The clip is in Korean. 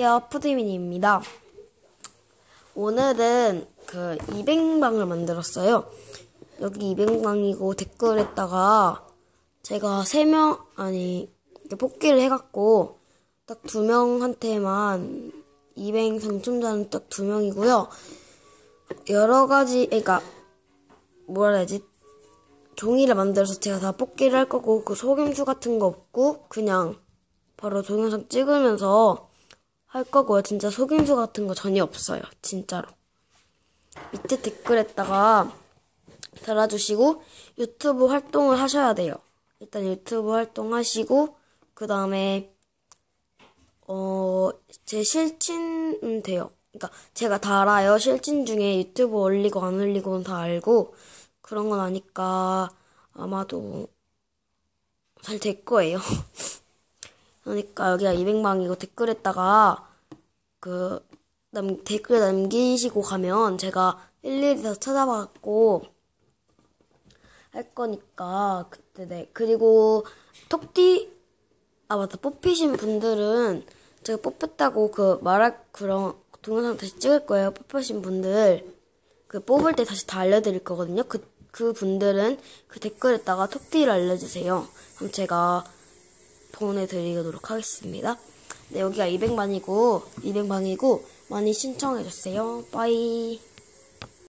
안녕하세요, 푸드미니입니다. 오늘은 그 200방을 만들었어요. 여기 200방이고 댓글에다가 제가 3명, 아니, 이렇게 뽑기를 해갖고 딱 2명한테만 200 당첨자는 딱 2명이고요. 여러 가지, 그러니까 뭐라 해야지? 종이를 만들어서 제가 다 뽑기를 할 거고 그 속임수 같은 거 없고 그냥 바로 동영상 찍으면서 할 거고요. 진짜 속임수 같은 거 전혀 없어요. 진짜로. 밑에 댓글에다가 달아주시고 유튜브 활동을 하셔야 돼요. 일단 유튜브 활동하시고 그 다음에 어 제 실친은 돼요. 그러니까 제가 다 알아요. 실친 중에 유튜브 올리고 안 올리고는 다 알고 그런 건 아니까 아마도 잘 될 거예요. 그러니까 여기가 200방이고 댓글에다가 그 남, 댓글 남기시고 가면 제가 일일이 다 찾아봤고 할 거니까 그때 네. 그리고 톡띠 아 맞다. 뽑히신 분들은 제가 뽑혔다고 그 말할 그런 동영상 다시 찍을 거예요. 뽑히신 분들. 그 뽑을 때 다시 다 알려드릴 거거든요. 그, 그 분들은 그 댓글에다가 톡띠를 알려주세요. 그럼 제가 보내드리도록 하겠습니다 네 여기가 200만이고 200방이고 많이 신청해주세요. 빠이